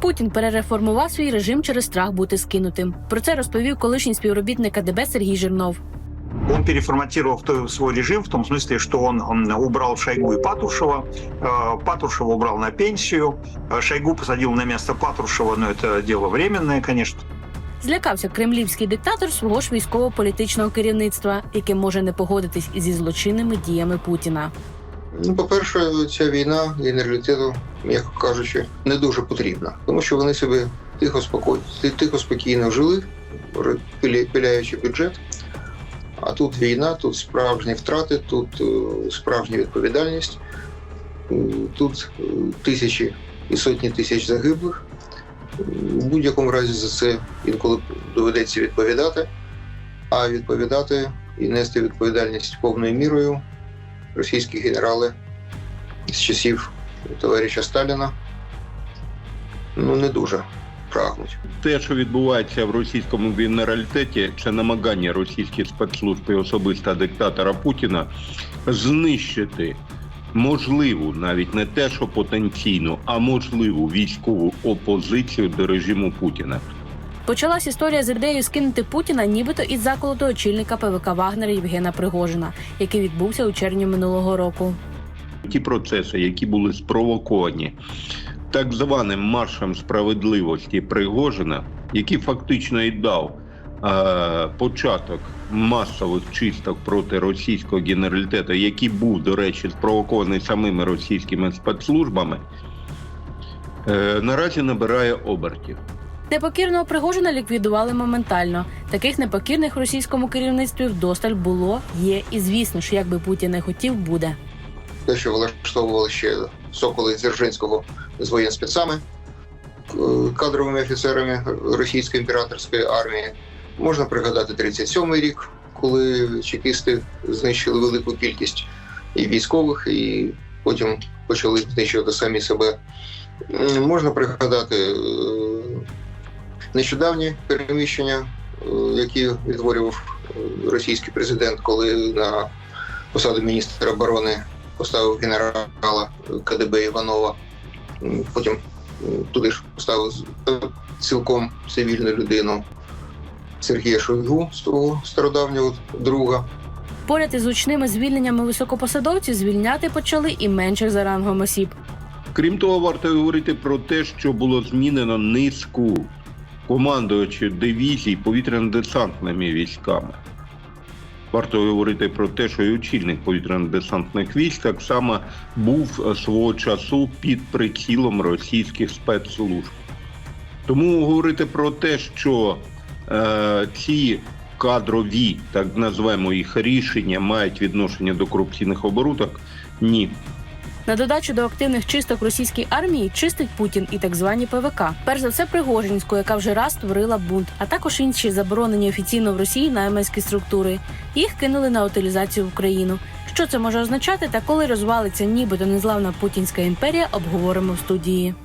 Путін перереформував свій режим через страх бути скинутим. Про це розповів колишній співробітник КДБ Сергій Жирнов. Он переформатировал то- свой режим в том смысле, что он м, убрал Шойгу и Патрушева, э, Патрушева убрал на пенсию, э, Шойгу посадил на место Патрушева, но это дело временное, конечно. Злякався кремлівський диктатор свого ж військово-політичного керівництва, яке може не погодитись зі злочинними діями Путіна. Ну, по-перше, ця війна генералітету, м'яко кажучи, не дуже потрібна, тому що вони собі тихо спокій, тихо спокійно жили, пиляючи бюджет. А тут війна, тут справжні втрати, тут е, справжня відповідальність, е, тут е, тисячі і сотні тисяч загиблих. У будь-якому разі за це інколи доведеться відповідати, а відповідати і нести відповідальність повною мірою російські генерали з часів товариша Сталіна ну не дуже прагнуть. Те, що відбувається в російському генералітеті, це намагання російських спецслужб і особисто диктатора Путіна знищити можливу, навіть не те, що потенційну, а можливу військову опозицію до режиму Путіна. Почалась історія з ідеєю скинути Путіна, нібито із заколоту очільника ПВК Вагнера Євгена Пригожина, який відбувся у червні минулого року. Ті процеси, які були спровоковані так званим маршем справедливості Пригожина, який фактично і дав е, початок масових чисток проти російського генералітету, який був, до речі, спровокований самими російськими спецслужбами, е, наразі набирає обертів. Непокірного Пригожина ліквідували моментально. Таких непокірних російському керівництві вдосталь було, є і звісно ж, як би Путін не хотів, буде. Те, що влаштовували ще Соколи Дзержинського з воєнспецами, кадровими офіцерами російської імператорської армії. Можна пригадати 37-й рік, коли чекісти знищили велику кількість і військових, і потім почали знищувати самі себе. Можна пригадати е, нещодавні переміщення, е, які відтворював е, російський президент, коли на посаду міністра оборони поставив генерала КДБ Іванова. Потім туди ж поставив з- цілком цивільну людину Сергія Шойгу, свого стародавнього друга. Поряд із гучними звільненнями високопосадовців звільняти почали і менших за рангом осіб. Крім того, варто говорити про те, що було змінено низку командувачів дивізій повітряно-десантними військами. Варто говорити про те, що і очільник повітряно-десантних військ так само був е, свого часу під прицілом російських спецслужб. Тому говорити про те, що е, ці кадрові, так назвемо їх рішення, мають відношення до корупційних оборудок, ні. На додачу до активних чисток російській армії чистить Путін і так звані ПВК. Перш за все, Пригожинську, яка вже раз створила бунт, а також інші заборонені офіційно в Росії найманські структури. Їх кинули на утилізацію в Україну. Що це може означати та коли розвалиться нібито незламна путінська імперія, обговоримо в студії.